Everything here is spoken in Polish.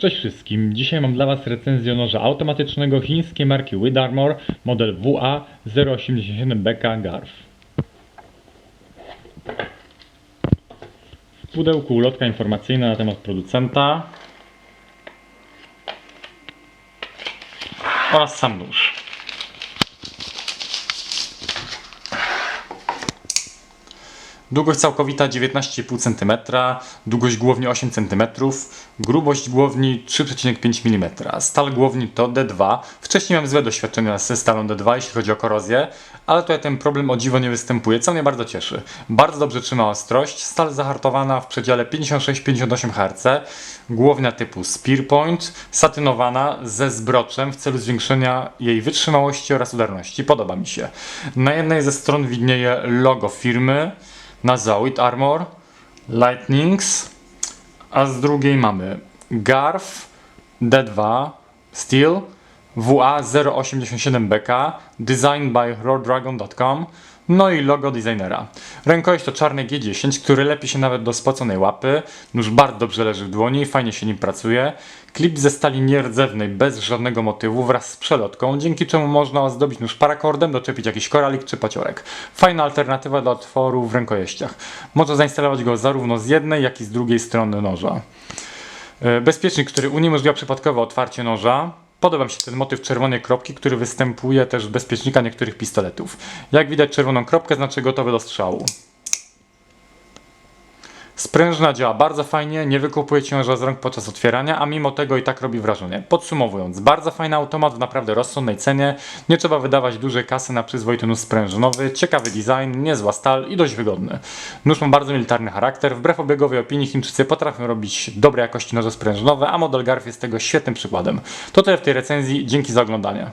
Cześć wszystkim, dzisiaj mam dla Was recenzję noża automatycznego chińskiej marki With Armor model WA087BK Garf. W pudełku ulotka informacyjna na temat producenta oraz sam nóż. Długość całkowita 19,5 cm, długość głowni 8 cm, grubość głowni 3,5 mm. Stal głowni to D2. Wcześniej miałem złe doświadczenia ze stalą D2, jeśli chodzi o korozję, ale tutaj ten problem o dziwo nie występuje, co mnie bardzo cieszy. Bardzo dobrze trzyma ostrość, stal zahartowana w przedziale 56-58 Hz, głownia typu Spearpoint, satynowana ze zbroczem w celu zwiększenia jej wytrzymałości oraz udarności. Podoba mi się. Na jednej ze stron widnieje logo firmy, With Armor, Lightnings, a z drugiej mamy Garf D2 Steel WA087BK Designed by RawDragon.com no i logo designera. Rękojeść to czarny G10, który lepi się nawet do spoconej łapy. Nóż bardzo dobrze leży w dłoni, fajnie się nim pracuje. Klip ze stali nierdzewnej, bez żadnego motywu, wraz z przelotką, dzięki czemu można ozdobić nóż parakordem, doczepić jakiś koralik czy paciorek. Fajna alternatywa dla otworu w rękojeściach. Można zainstalować go zarówno z jednej, jak i z drugiej strony noża. E, Bezpiecznik, który uniemożliwia przypadkowe otwarcie noża. Podoba mi się ten motyw czerwonej kropki, który występuje też w bezpiecznikach niektórych pistoletów. Jak widać czerwoną kropkę znaczy gotowy do strzału. Sprężyna działa bardzo fajnie, nie wykupuje ciężar z rąk podczas otwierania, a mimo tego i tak robi wrażenie. Podsumowując, bardzo fajny automat w naprawdę rozsądnej cenie, nie trzeba wydawać dużej kasy na przyzwoity nóż sprężynowy, ciekawy design, niezła stal i dość wygodny. Nóż ma bardzo militarny charakter, wbrew obiegowej opinii Chińczycy potrafią robić dobrej jakości noże sprężynowe, a model Garf jest tego świetnym przykładem. To tyle w tej recenzji, dzięki za oglądanie.